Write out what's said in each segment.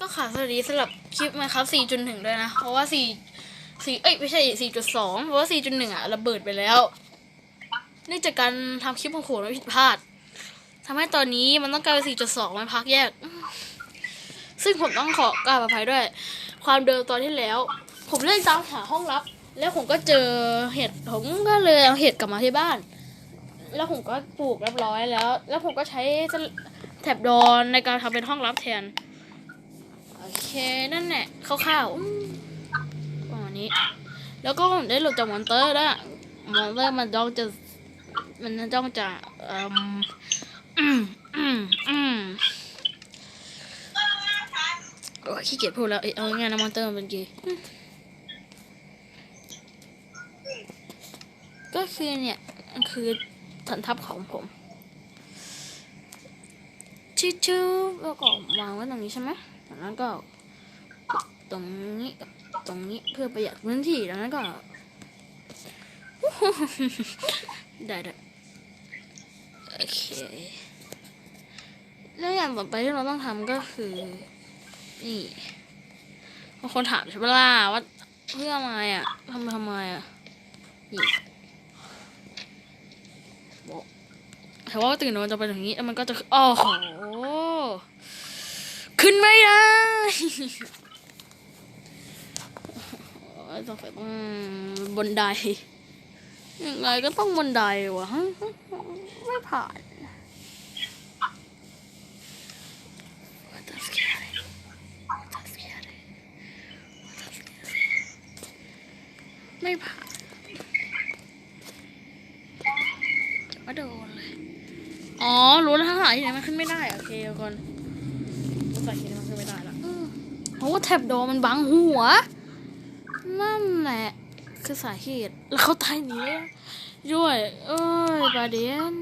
ก็ค่ะสวัสดีสำหรับคลิปมาครับ 4.1 ด้วยนะ เพราะว่า 4 4 เอ้ย ไม่ใช่ 4.2 เพราะว่า 4.1 อะ ระเบิดไปแล้ว เนื่องจากการทำคลิปของโขนมันผิดพลาดทำให้ตอนนี้มันต้องกลายเป็น 4.2 มันพักแยก ซึ่งผมต้องขอกราบอภัยด้วย ความเดิมตอนที่แล้ว ผมเล่นตามหาห้องลับ แล้วผมก็เจอเห็ด ผมก็เลยเอาเห็ดกลับมาที่บ้าน แล้วผมก็ปลูกเรียบร้อยแล้ว แล้วผมก็ใช้แถบดอนในการทำเป็นห้องลับแทน โอเคนั่นแหละคร่าวๆประมาณนี้ แล้วก็ได้หลุดจากมอนเตอร์แล้วมอนเตอร์มันจ้องจะมันจ้องจะเอ่มอืมอืมอืมโอ้ยขี้เกียจพูดแล้วเออาง่ายๆนะมอนเตอร์มันเป็นกย์อืมก็คือเนี่ยคือฐานทัพของผมชิวๆแล้วก็วางไว้ตรงนี้ใช่ไหม จากนั้นก็ตรงนี้กับตรงนี้เพื่อประหยัดพื้นที่แล้วนั้นก็ได้ได้โอเคแล้วอย่างต่อไปที่เราต้องทำก็คือ นี่บางคนถามใช่ปะล่ะว่าเพื่ออะไรอะทำทำไมอะนี่บอกแต่ว่าตื่นนอนจะไปอย่างนี้แล้วมันก็จะ โอ้โห ขึ้นไม่ได้ต้องไปต้องบนไดยังไงก็ต้องบนไดวะไม่ผ่านไม่ผ่านมาโดนเลย อ๋อรู้แล้วทั้งหลายที่ไหนมันขึ้นไม่ได้ โอเคทุกคน ภาษาคิดมันขึ้นไม่ได้ละเพราะว่าแท็บโดมันบังหัว นั่นแหละ คือสาเหตุ แล้วเขาตายหนีด้วย เอ้ยบาเดียน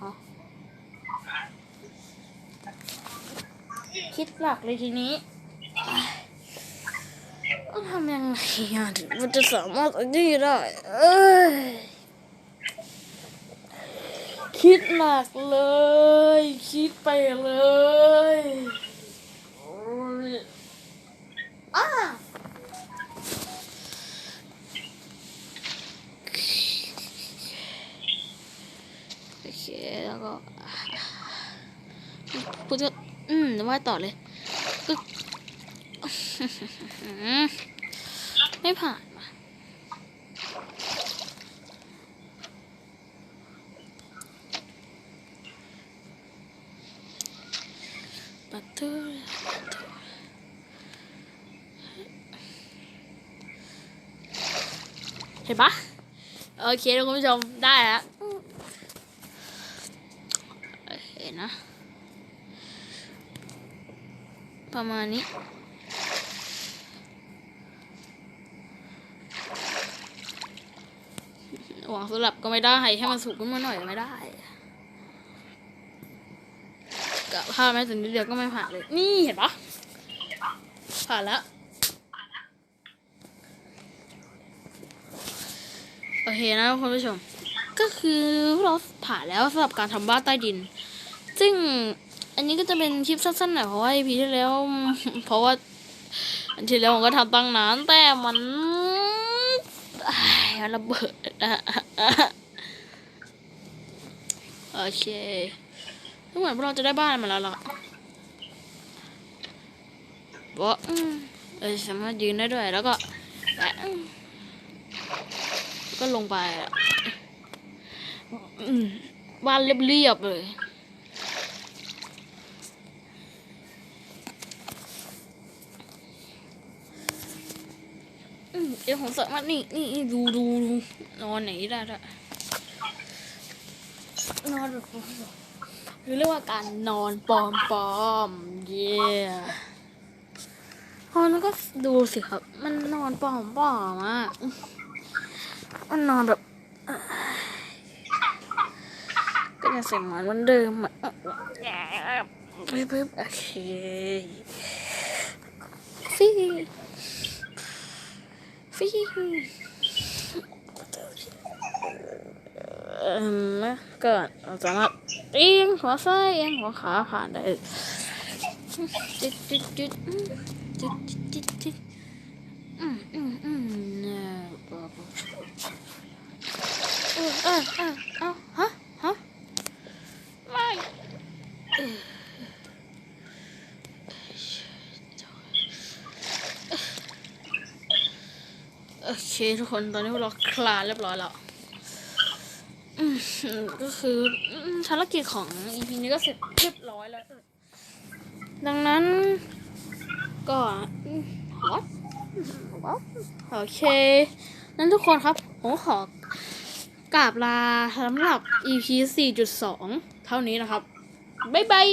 ฮะคิดหลักเลยทีนี้ต้องทำยังไงอะถึงมันจะสามารถอันนี้ได้ เอ้ย คิดหนักเลย คิดไปเลยอ้ยอ้าโอเคแล้วก็พูดจะอืมว่าต่อเลย ก็ ไม่ผ่านว่ะ ประตูประตู เห็นปะโอเคทุกคุณผู้ชมได้แล้วเห็นนะ ประมาณนี้หวังสลับก็ไม่ได้ ให้มันสูงขึ้นมาหน่อยไม่ได้กับผ่านไหมถึงนิดเดียวก็ไม่ผ่านเลย นี่เห็นปะผ่านแล้ว โอเคนะคุณผู้ชม ก็คือพวกเราผ่านแล้วสำหรับการทำบ้านใต้ดิน ซึ่งอันนี้ก็จะเป็นคลิปสั้นๆหน่อยเพราะว่า EP ที่แล้ว เพราะว่าอันที่แล้วผมก็ทำตั้งนานแต่มันอ้มันระเบิดนะโอเคก็เหมือนพวกเราจะได้บ้านมาแล้วล่ะบอกเออสามารถยืนได้ด้วยแล้วก็ ก็ลงไปบ้านเรียบๆเลยเดี๋ยวผมสามารถนี่นี่ดูดูดูนอนไหนได้ด้วยนอนแบบหรือเรียกว่าการนอนปลอมปลอมเย่พอแล้วก็ดูสิครับ มันนอนปลอมปลอมอะ มันนอนแบบก็ยังเสียงเหมอนเหมือนเดิมอะปึ๊บปึ๊บโอเคฟีฟีเอ่มนะก็เราสามารถเอียงหัวซ้ายเอียงหัวขาผ่านได้จุดจุดจุดจุดจุดจุด จุดอืมอืมอืมเนี่ยบอบเออเออเออเอาฮะฮะม่เออโอเคทุกคนตอนนี้เราคลานเรียบร้อยแล้วก็คืออืมภารกิจของ EP นี้ก็เสร็จเรียบร้อยแล้ว ดังนั้นก็อืมหอ โอเค นั่นทุกคนครับ ผมขอกราบลาสำหรับ EP 4.2 เท่านี้นะครับ บ๊ายบาย